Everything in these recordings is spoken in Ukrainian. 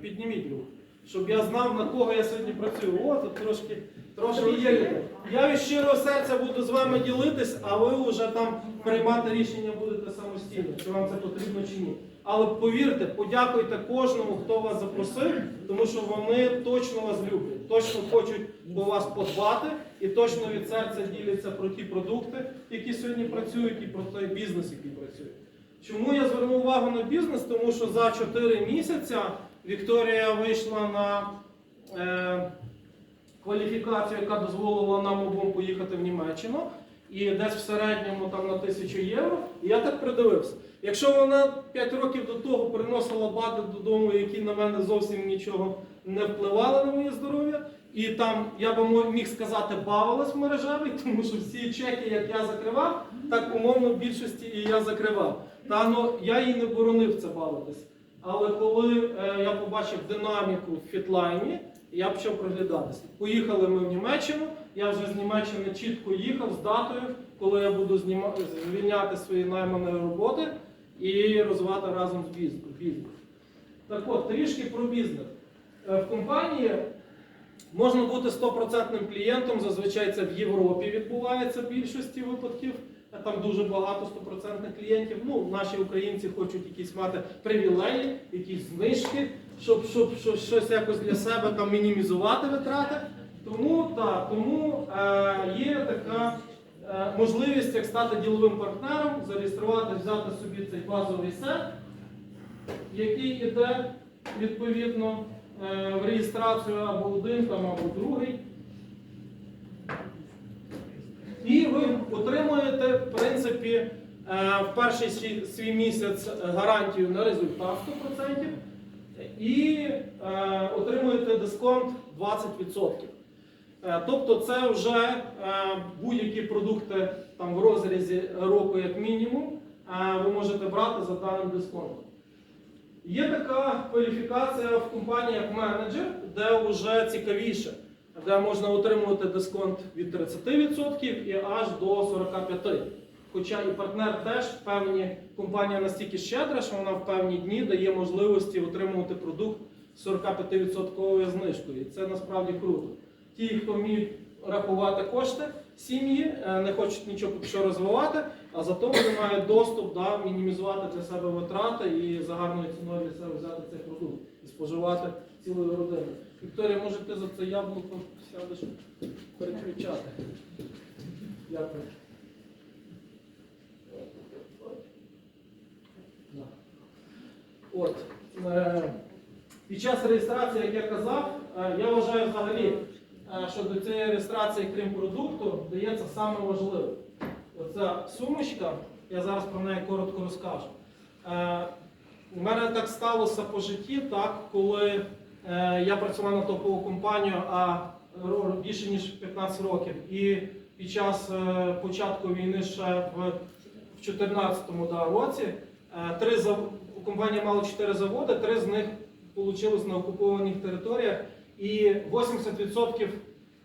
Підніміть руку. Щоб я знав, на кого я сьогодні працюю. О, тут трошки, трошки є. Я від щирого серця буду з вами ділитись, а ви вже там приймати рішення будете самостійно, чи вам це потрібно чи ні. Але повірте, подякуйте кожному, хто вас запросив, тому що вони точно вас люблять, точно хочуть до вас подбати і точно від серця діляться про ті продукти, які сьогодні працюють, і про той бізнес, який працює. Чому я звернув увагу на бізнес? Тому що за 4 місяці Вікторія вийшла на е, кваліфікацію, яка дозволила нам обом поїхати в Німеччину. І десь в середньому там на тисячу євро. І я так придивився. Якщо вона 5 років до того приносила бади додому, які на мене зовсім нічого не впливали на моє здоров'я, і там я би міг сказати, бавилась в мережевій, тому що всі чеки, як я закривав, так умовно в більшості і я закривав. Та ну я їй не боронив це бавитись. Але коли е, я побачив динаміку в фітлайні, я почав проглядатися. Поїхали ми в Німеччину. Я вже з Німеччини чітко їхав з датою, коли я буду зніма... звільняти свої найманої роботи і розвивати разом з біз- бізнес. Так от, трішки про бізнес. Е, В компанії можна бути стопроцентним клієнтом, зазвичай це в Європі відбувається в більшості випадків. А Там дуже багато стопроцентних клієнтів. Ну, наші українці хочуть якісь мати привілеї, якісь знижки, щоб, щоб, щоб щось якось для себе там мінімізувати витрати. Тому, та, тому е, є така е, можливість, як стати діловим партнером, зареєструвати, взяти собі цей базовий сет, який йде відповідно е, в реєстрацію або один, там, або другий. І ви отримуєте, в принципі, е, в перший свій- місяць гарантію на результат 100% і е, отримуєте дисконт 20%. Е, Тобто це вже е, будь-які продукти там, в розрізі року, як мінімум, е, ви можете брати за даним дисконтом. Є така кваліфікація в компанії як менеджер, де вже цікавіше, де можна отримувати дисконт від 30% і аж до 45%. Хоча і партнер теж в певні компанія настільки щедра, що вона в певні дні дає можливості отримувати продукт з 45% знижкою. І це насправді круто. Ті, хто вміють рахувати кошти сім'ї, е, не хочуть нічого що розвивати, а зато вони мають доступ да, мінімізувати для себе витрати і за гарною ціною для себе взяти цей продукт і споживати цілою родиною. Вікторія, може ти за це яблуко сядеш перекричати? Дякую. От. Е, під час реєстрації, як я казав, е, я вважаю взагалі, е, що до цієї реєстрації, крім продукту, дається саме важливе. Оця сумочка, я зараз про неї коротко розкажу. Е, У мене так сталося по житті, так, коли е, я працював на топову компанію, а більше ніж 15 років. І під час е, початку війни ще в 2014 да, році е, три зав... компанія мала 4 заводи, три з них вийшли на окупованих територіях, і 80%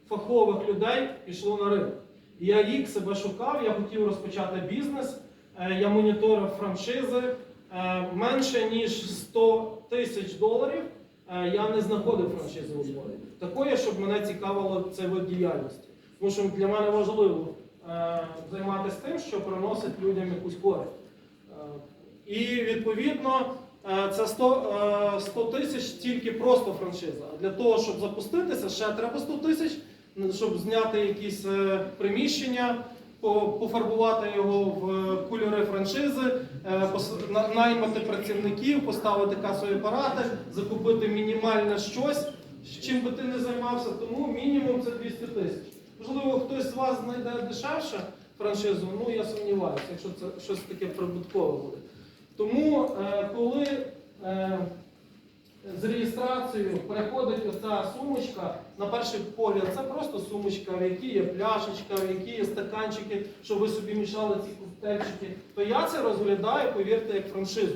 фахових людей пішло на ринок. Я рік себе шукав, я хотів розпочати бізнес, е, я моніторив франшизи. Е, Менше ніж 100 тисяч доларів е, я не знаходив франшизи у Львові. Такої, щоб мене цікавило цей вид діяльності. Тому що для мене важливо займатися тим, що приносить людям якусь користь. І відповідно це 100, е, 100 тисяч тільки просто франшиза. А для того, щоб запуститися, ще треба 100 тисяч, щоб зняти якісь е, приміщення, пофарбувати його в е, кольори франшизи, е, наймати працівників, поставити касові апарати, закупити мінімальне щось, чим би ти не займався. Тому мінімум це 200 тисяч. Можливо, хтось з вас знайде дешевше франшизу, ну я сумніваюся, якщо це щось таке прибуткове буде. Тому е, коли е, з реєстрацією переходить оця сумочка, на перший погляд, це просто сумочка, в якій є пляшечка, в якій є стаканчики, щоб ви собі мішали ці коктейльчики, то я це розглядаю, повірте, як франшизу.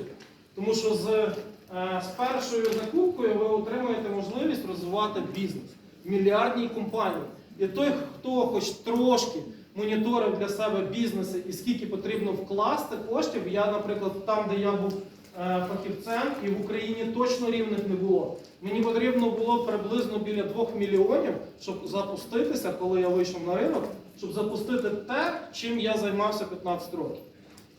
Тому що з, е, з першою закупкою ви отримаєте можливість розвивати бізнес в мільярдній компанії. І той, хто хоч трошки моніторив для себе бізнеси і скільки потрібно вкласти коштів, я, наприклад, там, де я був фахівцем, і в Україні точно рівних не було. Мені потрібно було приблизно біля 2 мільйонів, щоб запуститися, коли я вийшов на ринок, щоб запустити те, чим я займався 15 років.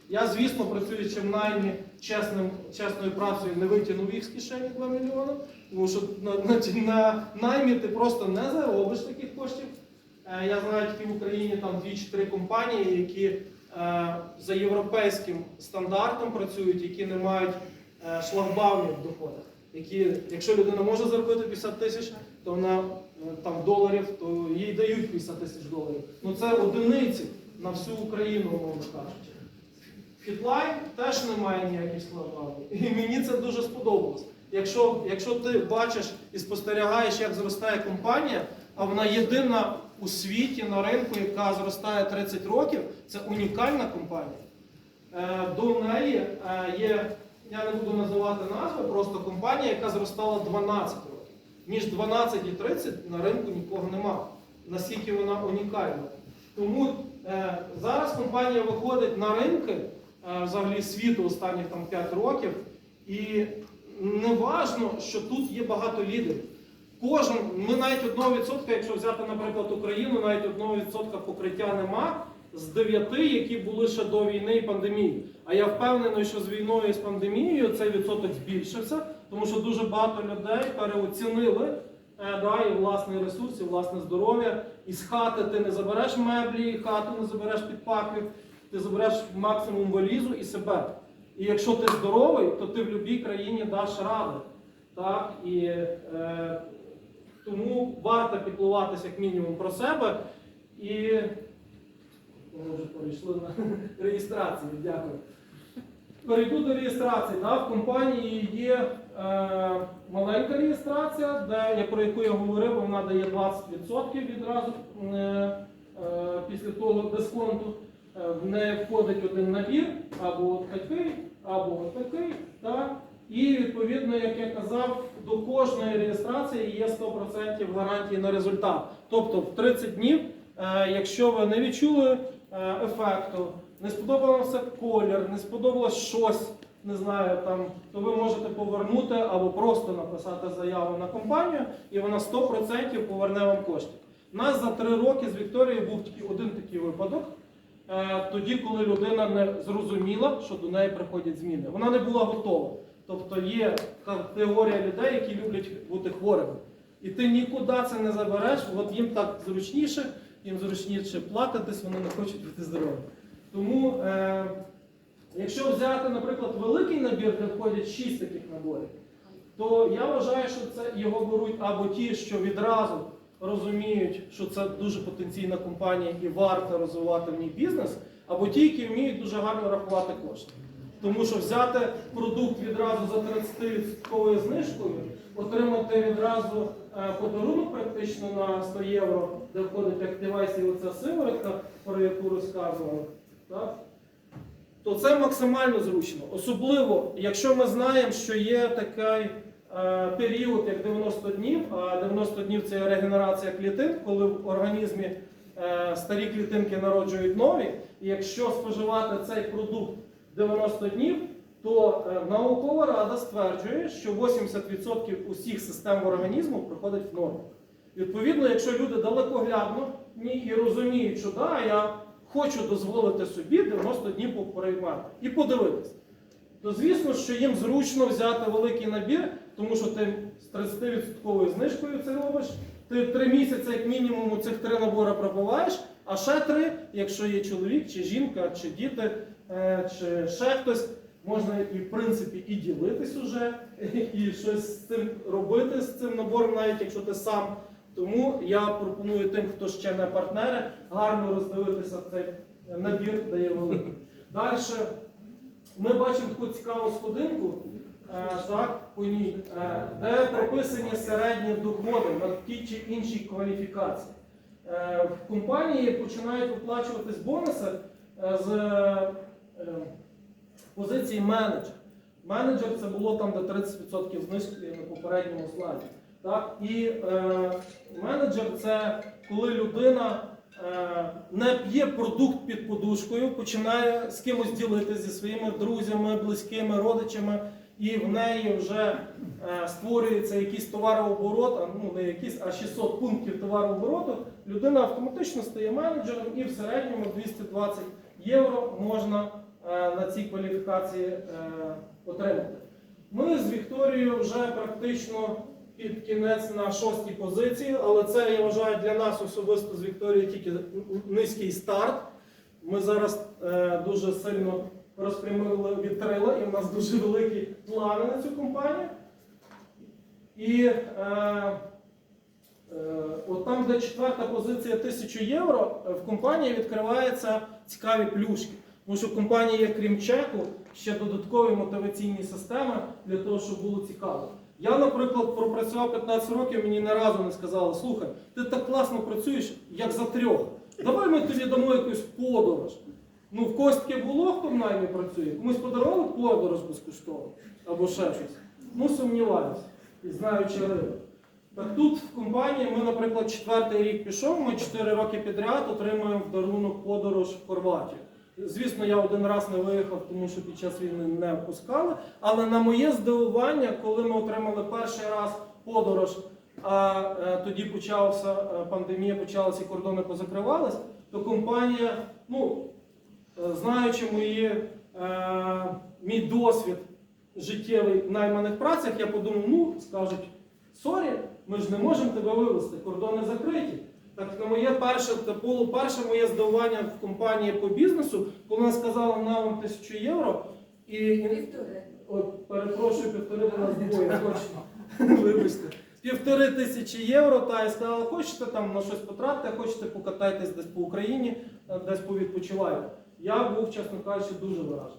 Я, звісно, працюючи в наймі чесним, чесною працею, не витягнув їх з кишені 2 мільйони, тому що на, на, на наймі ти просто не заробиш таких коштів. Е, Я знаю тільки в Україні там дві чи три компанії, які е, за європейським стандартом працюють, які не мають е, шлагбаумів в доходах. Які, якщо людина може заробити 50 тисяч, то вона е, там доларів, то їй дають 50 тисяч доларів. Ну це одиниці на всю Україну, умовно кажучи. Фітлайн теж не має ніяких складів. І мені це дуже сподобалось. Якщо, якщо ти бачиш і спостерігаєш, як зростає компанія, а вона єдина у світі на ринку, яка зростає 30 років, це унікальна компанія. Е, До неї е, є, я не буду називати назви, просто компанія, яка зростала 12 років. Між 12 і 30 на ринку нікого нема. Наскільки вона унікальна. Тому е, зараз компанія виходить на ринки взагалі світу останніх там 5 років. І не важно, що тут є багато лідерів. Кожен, ми навіть 1%, якщо взяти, наприклад, Україну, навіть 1% покриття нема з 9, які були ще до війни і пандемії. А я впевнений, що з війною і з пандемією цей відсоток збільшився, тому що дуже багато людей переоцінили е, да, і власний ресурс, і власне здоров'я. І з хати ти не забереш меблі, хату не забереш під пахвів, ти забереш максимум валізу і себе. І якщо ти здоровий, то ти в будь-якій країні даш ради. Так? І е, тому варто піклуватися як мінімум про себе. І ми вже перейшли на реєстрацію. Дякую. Перейду до реєстрації. Да, в компанії є е, маленька реєстрація, де, про яку я говорив, вона дає 20% відразу е, е, після того дисконту. Е, В неї входить один набір, або от такий, або от такий. Так? І відповідно, як я казав, до кожної реєстрації є 100% гарантії на результат. Тобто в 30 днів, е, якщо ви не відчули е, ефекту, не сподобався колір, не сподобалось щось, не знаю, там, то ви можете повернути або просто написати заяву на компанію, і вона 100% поверне вам кошти. У нас за три роки з Вікторією був тільки один такий випадок. Е, Тоді, коли людина не зрозуміла, що до неї приходять зміни, вона не була готова. Тобто є категорія людей, які люблять бути хворими. І ти нікуди це не забереш, от їм так зручніше, їм зручніше платитись, вони не хочуть бути здорові. Тому, е, якщо взяти, наприклад, великий набір, де входять 6 таких наборів, то я вважаю, що це його беруть або ті, що відразу розуміють, що це дуже потенційна компанія і варто розвивати в ній бізнес, або ті, які вміють дуже гарно рахувати кошти. Тому що взяти продукт відразу за 30% знижкою, отримати відразу е, подарунок практично на 100 євро, де входить активайс і оця сиворотка, про яку розказували, так? то це максимально зручно. Особливо, якщо ми знаємо, що є такий е, період, як 90 днів, а 90 днів це регенерація клітин, коли в організмі е, старі клітинки народжують нові. І якщо споживати цей продукт 90 днів, то е, наукова рада стверджує, що 80% усіх систем організму приходить в норму. Відповідно, якщо люди далекоглядно і розуміють, що да, я хочу дозволити собі 90 днів поприймати і подивитися, то звісно, що їм зручно взяти великий набір, тому що ти з 30% знижкою це робиш. Ти три місяці, як мінімум, цих три набори пробуваєш, а ще три, якщо є чоловік, чи жінка, чи діти, е, чи ще хтось, можна і в принципі і ділитись уже, і щось з цим робити з цим набором, навіть якщо ти сам. Тому я пропоную тим, хто ще не партнери, гарно роздивитися цей набір, де є великий. Далі ми бачимо таку цікаву сходинку, так, по ній, е, де прописані середні доходи на тій чи іншій кваліфікації. Е, В компанії починають виплачуватись бонуси е, з е, позиції менеджер. Менеджер це було там, де 30% знижки на попередньому слайді. Так? І е, менеджер це коли людина е, не п'є продукт під подушкою, починає з кимось ділитися зі своїми друзями, близькими, родичами, і в неї вже е, створюється якийсь товарооборот, ну не якийсь, а 600 пунктів товарообороту, людина автоматично стає менеджером і в середньому 220 євро можна е, на цій кваліфікації е, отримати. Ми з Вікторією вже практично під кінець на шостій позиції, але це я вважаю для нас особисто з Вікторією тільки низький старт. Ми зараз дуже сильно розпрямили вітрила, і в нас дуже великі плани на цю компанію. І е, е, от там, де четверта позиція 1000 євро, в компанії відкриваються цікаві плюшки. Тому що в компанії є, крім чеку, ще додаткові мотиваційні системи для того, щоб було цікаво. Я, наприклад, пропрацював 15 років, мені не разу не сказали, слухай, ти так класно працюєш, як за трьох. Давай ми тобі дамо якусь подорож. Ну, в когось таке було, хто в наймі працює, комусь подарували подорож безкоштовно або ще щось. Ну, сумніваюся, знаючи ринок. Так тут в компанії ми, наприклад, четвертий рік пішов, ми 4 роки підряд отримуємо в дарунок подорож в Хорватію. Звісно, я один раз не виїхав, тому що під час війни не пускали. Але на моє здивування, коли ми отримали перший раз подорож, а е, тоді почався е, пандемія, почалися і кордони позакривались, то компанія, ну, знаючи мої, е, мій досвід життєвий в найманих працях, я подумав, ну, скажуть, сорі, ми ж не можемо тебе вивезти, кордони закриті. Так на моє перше, це було перше моє здивування в компанії по бізнесу, коли вона сказала на вам тисячу євро. І, от, перепрошую, півтори до нас двоє, точно. Вибачте. Півтори тисячі євро, та і сказала, хочете там на щось потратити, хочете покатайтесь десь по Україні, е, десь повідпочивайте. Я був, чесно кажучи, дуже вражений.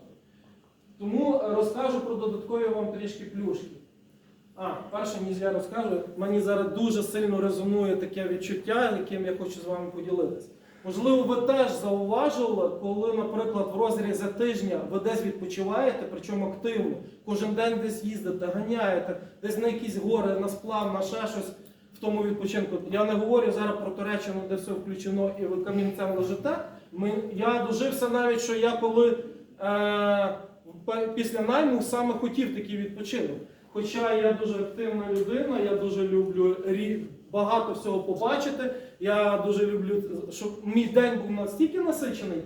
Тому е, розкажу про додаткові вам трішки плюшки. А, перше, ніж я розкажу, мені зараз дуже сильно резонує таке відчуття, яким я хочу з вами поділитися. Можливо, ви теж зауважили, коли, наприклад, в розрізі тижня ви десь відпочиваєте, причому активно, кожен день десь їздите, ганяєте, десь на якісь гори, на сплав, на ще щось в тому відпочинку. Я не говорю зараз про Туреччину, де все включено і ви камінцем лежите. Ми, я дожився навіть, що я коли е, після найму саме хотів такий відпочинок. Хоча я дуже активна людина, я дуже люблю багато всього побачити. Я дуже люблю, щоб мій день був настільки насичений,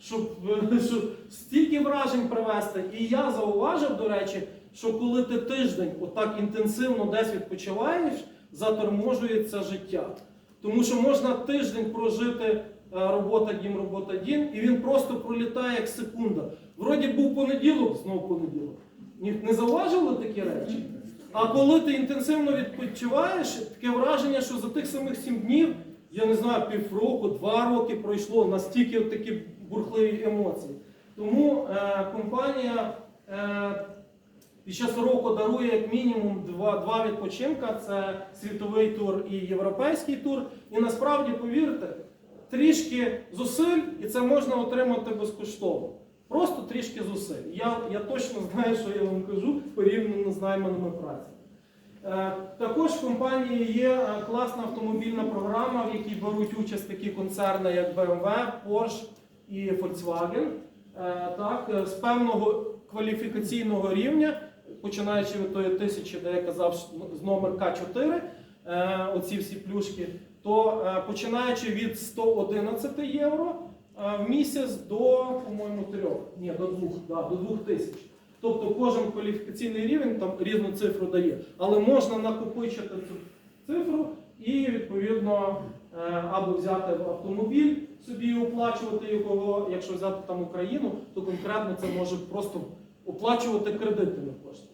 щоб, щоб стільки вражень привести. І я зауважив, до речі, що коли ти тиждень отак інтенсивно десь відпочиваєш, заторможується життя. Тому що можна тиждень прожити робота дім, робота дім, і він просто пролітає як секунда. Вроді був понеділок, знову понеділок. Не зауважили такі речі? А коли ти інтенсивно відпочиваєш, таке враження, що за тих самих сім днів, я не знаю, півроку, два роки пройшло настільки такі бурхливі емоції. Тому е, компанія е, під час року дарує як мінімум два, два відпочинка: це світовий тур і європейський тур. І насправді, повірте, трішки зусиль, і це можна отримати безкоштовно. Просто трішки зусиль. Я, я точно знаю, що я вам кажу порівняно з найманими працями. Е, Також в компанії є е, класна автомобільна програма, в якій беруть участь такі концерни, як BMW, Porsche і Volkswagen. Е, Так, е, з певного кваліфікаційного рівня, починаючи від тої тисячі, де я казав, з номер К4, е, оці всі плюшки, то е, починаючи від 111 євро е, в місяць до, по-моєму, 3, ні, до 2, да, до 2 тисяч. Тобто кожен кваліфікаційний рівень там різну цифру дає. Але можна накопичити цю цифру і відповідно е, або взяти автомобіль собі і оплачувати його. Якщо взяти там Україну, то конкретно це може просто оплачувати кредитами кошти.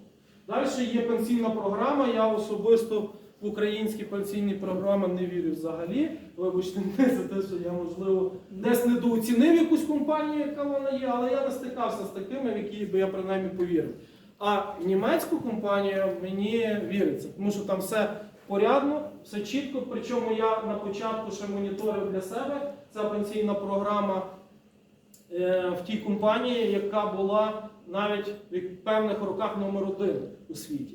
Далі є пенсійна програма. Я особисто в українські пенсійні програми не вірю взагалі. Вибачте мене за те, що я можливо десь недооцінив якусь компанію, яка вона є, але я не стикався з такими, в які би я принаймні повірив. А німецьку компанію мені віриться, тому що там все порядно, все чітко. Причому я на початку ще моніторив для себе. Ця пенсійна програма е, в тій компанії, яка була навіть в певних роках номер один у світі.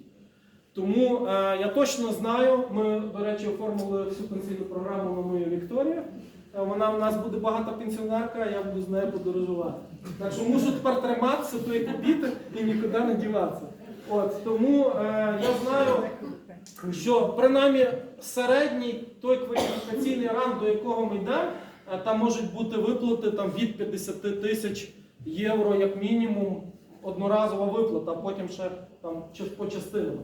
Тому е, я точно знаю, ми, до речі, оформили всю пенсійну програму на мою Вікторію. е, вона в нас буде багата пенсіонерка, я буду з нею подорожувати. Так що мушу тепер триматися тої копіти і нікуди не діватися. От, тому е, я знаю, що принаймні середній той кваліфікаційний ранг, до якого ми йдемо, е, там можуть бути виплати там, від 50 тисяч євро як мінімум одноразова виплата, а потім ще там по частинам.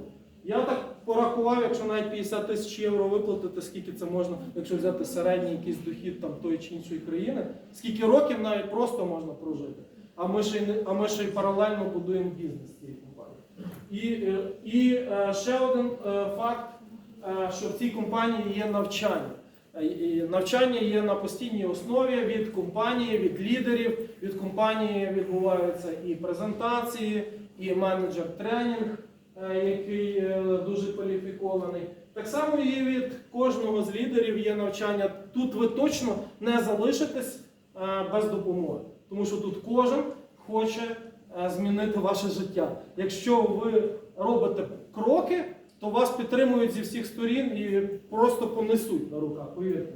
Я так порахував, якщо навіть 50 тисяч євро виплатити, скільки це можна, якщо взяти середній якийсь дохід там тої чи іншої країни, скільки років навіть просто можна прожити. А ми ще й а ми ще й паралельно будуємо бізнес цієї компанії. І, е, і е, ще один е, факт, що в цій компанії є навчання. Навчання є на постійній основі від компанії, від лідерів. Від компанії відбуваються і презентації, і менеджер тренінг, е, який е, дуже кваліфікований. Так само і від кожного з лідерів є навчання. Тут ви точно не залишитесь е, без допомоги, тому що тут кожен хоче е, змінити ваше життя. Якщо ви робите кроки, то вас підтримують зі всіх сторін і просто понесуть на руках. Повірте.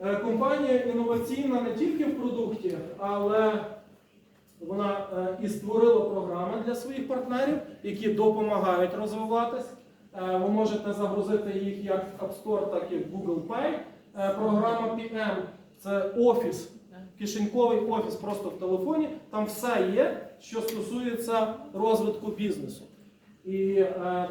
Е, Компанія інноваційна не тільки в продукті, але вона е, і створила програми для своїх партнерів, які допомагають розвиватись. Е, Ви можете загрузити їх як в App Store, так і в Google Play. Е, Програма PM це офіс, кишеньковий офіс просто в телефоні. Там все є, що стосується розвитку бізнесу. І,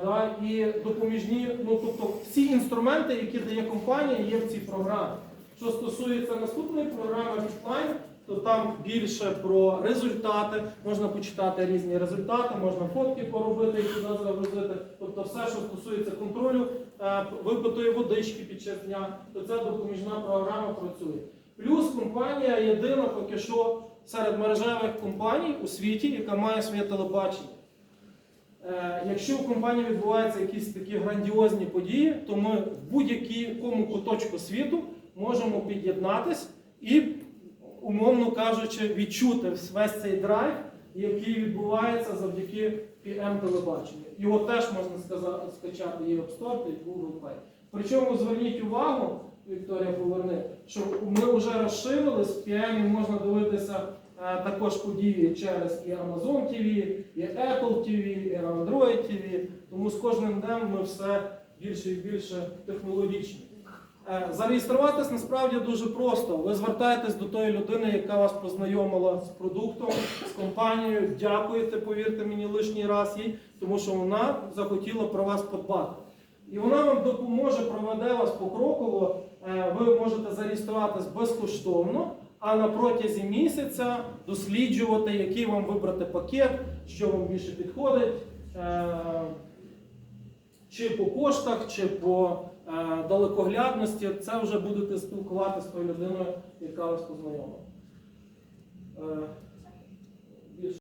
да, і допоміжні, ну тобто всі інструменти, які дає компанія, є в цій програмі. Що стосується наступної програми Fitline, то там більше про результати, можна почитати різні результати, можна фотки поробити і туди загрузити. Тобто все, що стосується контролю е, випитої водички під час дня, то ця допоміжна програма працює. Плюс компанія єдина поки що серед мережевих компаній у світі, яка має своє телебачення. Е, Якщо в компанії відбуваються якісь такі грандіозні події, то ми в будь-якому куточку світу можемо під'єднатись і, умовно кажучи, відчути весь цей драйв, який відбувається завдяки PM телебаченню. Його теж можна скачати і в App Store, і Google Play. Причому зверніть увагу, Вікторія поверни, що ми вже розширились, в PM можна дивитися е, також події через і Amazon TV, і Apple TV, і Android TV. Тому з кожним днем ми все більше і більше технологічні. Е, Зареєструватись насправді дуже просто. Ви звертаєтесь до тої людини, яка вас познайомила з продуктом, з компанією. Дякуєте, повірте мені, лишній раз їй, тому що вона захотіла про вас подбати. І вона вам допоможе, проведе вас покроково. Е, Ви можете зареєструватись безкоштовно, а на протязі місяця досліджувати, який вам вибрати пакет, що вам більше підходить. Е, чи по коштах, чи по Е, далекоглядності, це вже будете спілкуватися з тою людиною, яка вас познайомила. Е,